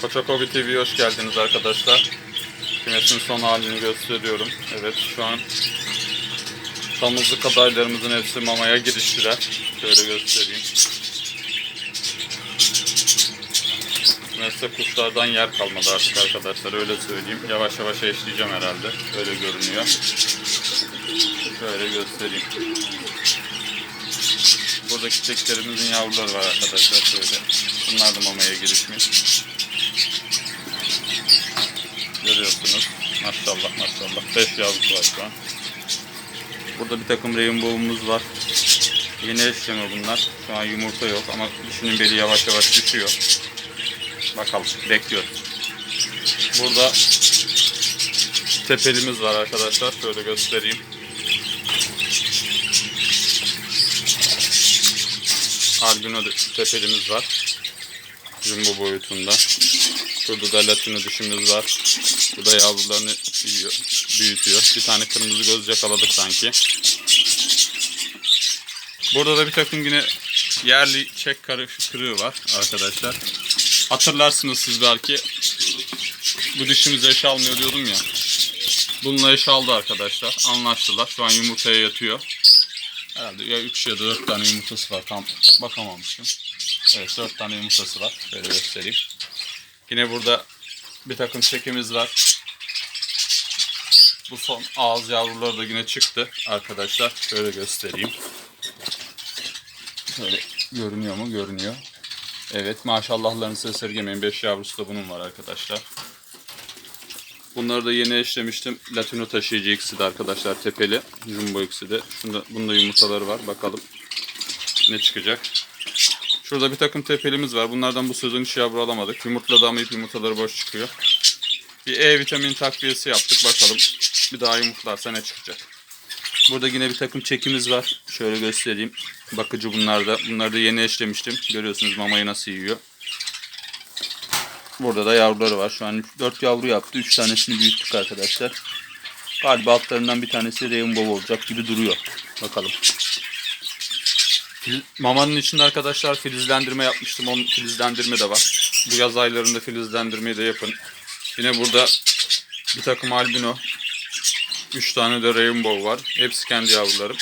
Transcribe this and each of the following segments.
Koçakobi TV'ye hoş geldiniz arkadaşlar. Kümesin son halini gösteriyorum. Evet şu an damızlık adaylarımızın hepsi mamaya giriştiler. Şöyle göstereyim. Kümeste kuşlardan yer kalmadı artık arkadaşlar öyle söyleyeyim. Yavaş yavaş eşleyeceğim herhalde. Öyle görünüyor. Şöyle göstereyim. Buradaki çeklerimizin yavruları var arkadaşlar şöyle. Bunlar da mamaya girişmiş. Görüyorsunuz. Maşallah maşallah. 5 yavrusu var şu an. Burada bir takım rainbow'umuz var. Yeni eşleme bunlar. Şu an yumurta yok ama dişinin beli yavaş yavaş düşüyor. Bakalım bekliyoruz. Burada tepelimiz var arkadaşlar. Şöyle göstereyim. Albino tepelimiz var. Jumbo boyutunda. Burada da latino dişimiz var. Bu da yavrularını büyütüyor. Bir tane kırmızı göz yakaladık sanki. Burada da bir takım yine yerli çek kırığı var arkadaşlar. Hatırlarsınız siz belki. Bu dişimiz eş almıyor diyordum ya. Bununla eş aldı arkadaşlar. Anlaştılar. Şu an yumurtaya yatıyor. Herhalde ya 3 ya da 4 tane yumurtası var. Tam bakamamışım. Evet 4 tane yumurtası var. Şöyle göstereyim. Yine burada bir takım çekimiz var. Bu son ağız yavruları da yine çıktı arkadaşlar. Şöyle göstereyim. Şöyle görünüyor mu? Görünüyor. Evet maşallahlarınızı esirgemeyin. 5 yavrusu da bunun var arkadaşlar. Bunları da yeni eşlemiştim. Latino taşıyıcı ikisi de arkadaşlar tepeli. Jumbo ikisi de. Şunda, bunda yumurtaları var. Bakalım ne çıkacak. Şurada bir takım tepelimiz var. Bunlardan bu sezon hiç yavru alamadık. Yumurtladı ama ip yumurtaları boş çıkıyor. Bir E vitamin takviyesi yaptık. Bakalım bir daha yumurtlarsa ne çıkacak. Burada yine bir takım çekimiz var. Şöyle göstereyim. Bakıcı bunlar da. Bunları da yeni eşlemiştim. Görüyorsunuz mamayı nasıl yiyor. Burada da yavruları var. Şu an 4 yavru yaptı. 3 tanesini büyüttük arkadaşlar. Galiba altlarından bir tanesi rainbow olacak gibi duruyor. Bakalım. Mamanın içinde arkadaşlar filizlendirme yapmıştım. Onun filizlendirme de var. Bu yaz aylarında filizlendirmeyi de yapın. Yine burada bir takım albino. 3 tane de rainbow var. Hepsi kendi yavrularım.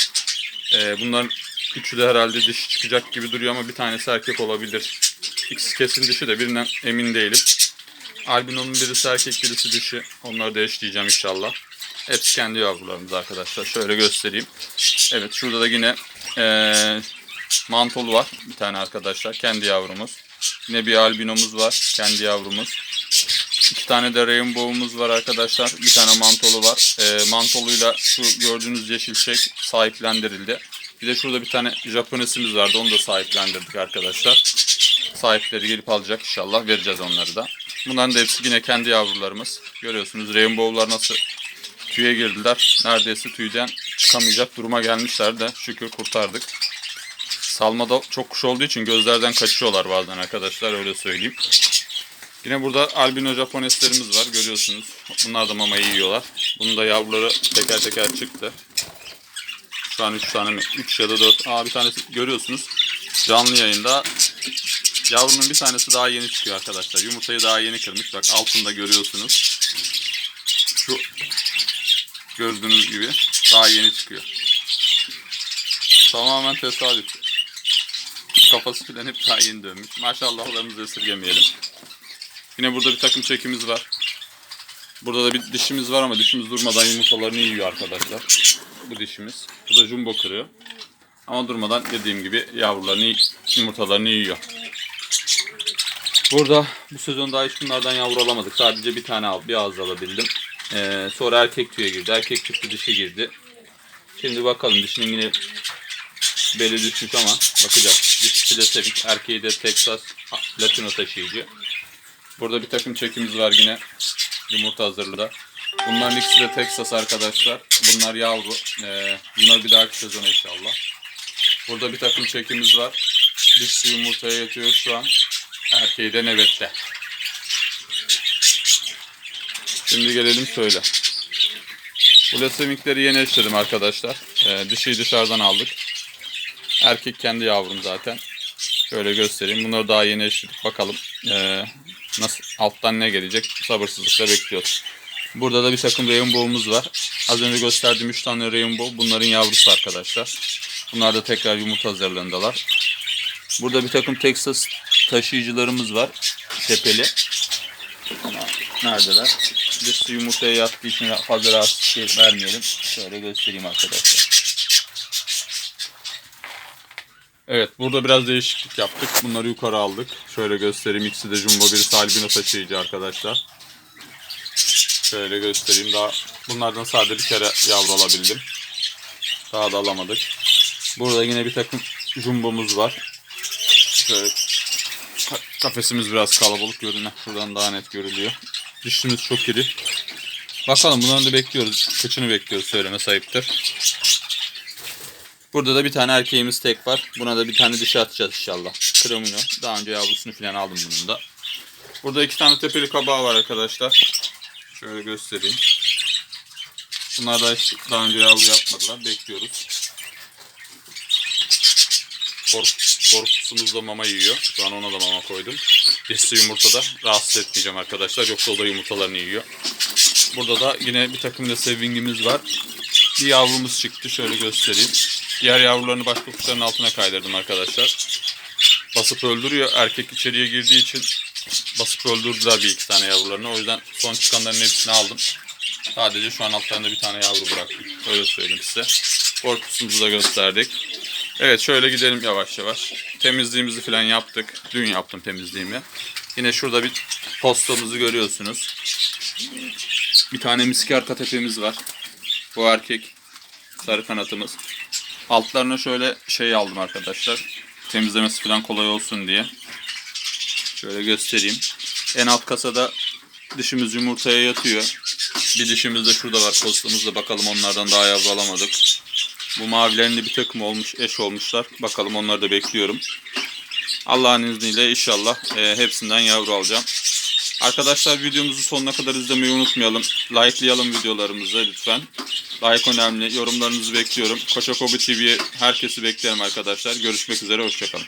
Ee, bunların üçü de herhalde dişi çıkacak gibi duruyor ama bir tanesi erkek olabilir. İkisi kesin dişi de birinden emin değilim. Albino'nun birisi erkek birisi dişi. Onları da eşleyeceğim inşallah. Hepsi kendi yavrularımız arkadaşlar. Şöyle göstereyim. Evet şurada da yine eee mantolu var. Bir tane arkadaşlar. Kendi yavrumuz. Yine bir albinomuz var. Kendi yavrumuz. İki tane de rainbow'umuz var arkadaşlar. Bir tane mantolu var. Eee mantoluyla şu gördüğünüz yeşil şey sahiplendirildi. Bir de şurada bir tane Japonesimiz vardı. Onu da sahiplendirdik arkadaşlar. Sahipleri gelip alacak inşallah. Vereceğiz onları da. Bunların da hepsi yine kendi yavrularımız. Görüyorsunuz rainbow'lar nasıl tüye girdiler. Neredeyse tüyden çıkamayacak duruma gelmişler de şükür kurtardık. Salmada çok kuş olduğu için gözlerden kaçıyorlar bazen arkadaşlar öyle söyleyeyim. Yine burada albino japoneslerimiz var görüyorsunuz. Bunlar da mamayı yiyorlar. Bunun da yavruları teker teker çıktı. Şu an 3 tane mi? 3 ya da 4. Aa bir tanesi görüyorsunuz. Canlı yayında yavrunun bir tanesi daha yeni çıkıyor arkadaşlar. Yumurtayı daha yeni kırmış. Bak altında görüyorsunuz. Şu gördüğünüz gibi daha yeni çıkıyor. Tamamen tesadüf. Kafası filan hep daha yeni dönmüş. Maşallahlarımızı esirgemeyelim. Yine burada bir takım çekimiz var. Burada da bir dişimiz var ama dişimiz durmadan yumurtalarını yiyor arkadaşlar. Bu dişimiz. Bu da jumbo kırığı. Ama durmadan dediğim gibi yavrularını, yumurtalarını yiyor. Burada bu sezon daha hiç bunlardan yavru alamadık. Sadece bir tane al, bir ağız alabildim. Ee, sonra erkek tüye girdi. Erkek çıktı dişi girdi. Şimdi bakalım dişinin yine beli düşmüş ama bakacağız. Dişisi de sevik. Erkeği de Texas Latino taşıyıcı. Burada bir takım çekimiz var yine. Yumurta hazırlığı. Bunların ikisi de Texas arkadaşlar. Bunlar yavru. Ee, bunlar bir dahaki sezon inşallah. Burada bir takım çekimiz var. Dişi yumurtaya yatıyor şu an. Erkeği de nöbette. Şimdi gelelim şöyle. Bu lesemikleri yeni eşledim arkadaşlar. Ee, dişiyi dışarıdan aldık. Erkek kendi yavrum zaten. Şöyle göstereyim. Bunları daha yeni eşledik. Bakalım. Ee, Nasıl alttan ne gelecek sabırsızlıkla bekliyoruz. Burada da bir takım rainbow'umuz var. Az önce gösterdiğim 3 tane rainbow bunların yavrusu arkadaşlar. Bunlar da tekrar yumurta hazırlığındalar. Burada bir takım Texas taşıyıcılarımız var. Tepeli. Neredeler? Birisi yumurtaya yattığı için fazla rahatsızlık vermeyelim. Şöyle göstereyim arkadaşlar. Evet burada biraz değişiklik yaptık. Bunları yukarı aldık. Şöyle göstereyim. İkisi de jumbo birisi albino taşıyıcı arkadaşlar. Şöyle göstereyim. Daha bunlardan sadece bir kere yavru alabildim. Daha da alamadık. Burada yine bir takım jumbomuz var. Şöyle kafesimiz biraz kalabalık görünüyor. Şuradan daha net görülüyor. Dişimiz çok iri. Bakalım bunların da bekliyoruz. Kıçını bekliyoruz söyleme sayıptır. Burada da bir tane erkeğimiz tek var. Buna da bir tane dişi atacağız inşallah. Kremino. Daha önce yavrusunu falan aldım bunun da. Burada iki tane tepeli kabağı var arkadaşlar. Şöyle göstereyim. Bunlar da daha önce yavru yapmadılar. Bekliyoruz. Korkusumuz da mama yiyor. Şu an ona da mama koydum. Dişli yumurtada rahatsız etmeyeceğim arkadaşlar. Yoksa o da yumurtalarını yiyor. Burada da yine bir takım da sevingimiz var. Bir yavrumuz çıktı. Şöyle göstereyim. Diğer yavrularını başka kuşların altına kaydırdım arkadaşlar. Basıp öldürüyor. Erkek içeriye girdiği için basıp öldürdüler bir iki tane yavrularını. O yüzden son çıkanların hepsini aldım. Sadece şu an altlarında bir tane yavru bıraktık. Öyle söyleyeyim size. Korkusumuzu da gösterdik. Evet şöyle gidelim yavaş yavaş. Temizliğimizi falan yaptık. Dün yaptım temizliğimi. Yine şurada bir postamızı görüyorsunuz. Bir tane miski arka var. Bu erkek sarı kanatımız. Altlarına şöyle şey aldım arkadaşlar. Temizlemesi falan kolay olsun diye. Şöyle göstereyim. En alt kasada dişimiz yumurtaya yatıyor. Bir dişimiz de şurada var postamızda. Bakalım onlardan daha yavru alamadık. Bu mavilerin de bir takım olmuş, eş olmuşlar. Bakalım onları da bekliyorum. Allah'ın izniyle inşallah e, hepsinden yavru alacağım. Arkadaşlar videomuzu sonuna kadar izlemeyi unutmayalım. Likelayalım videolarımızı lütfen. Like önemli. Yorumlarınızı bekliyorum. Koçakobi TV'ye herkesi beklerim arkadaşlar. Görüşmek üzere. Hoşçakalın.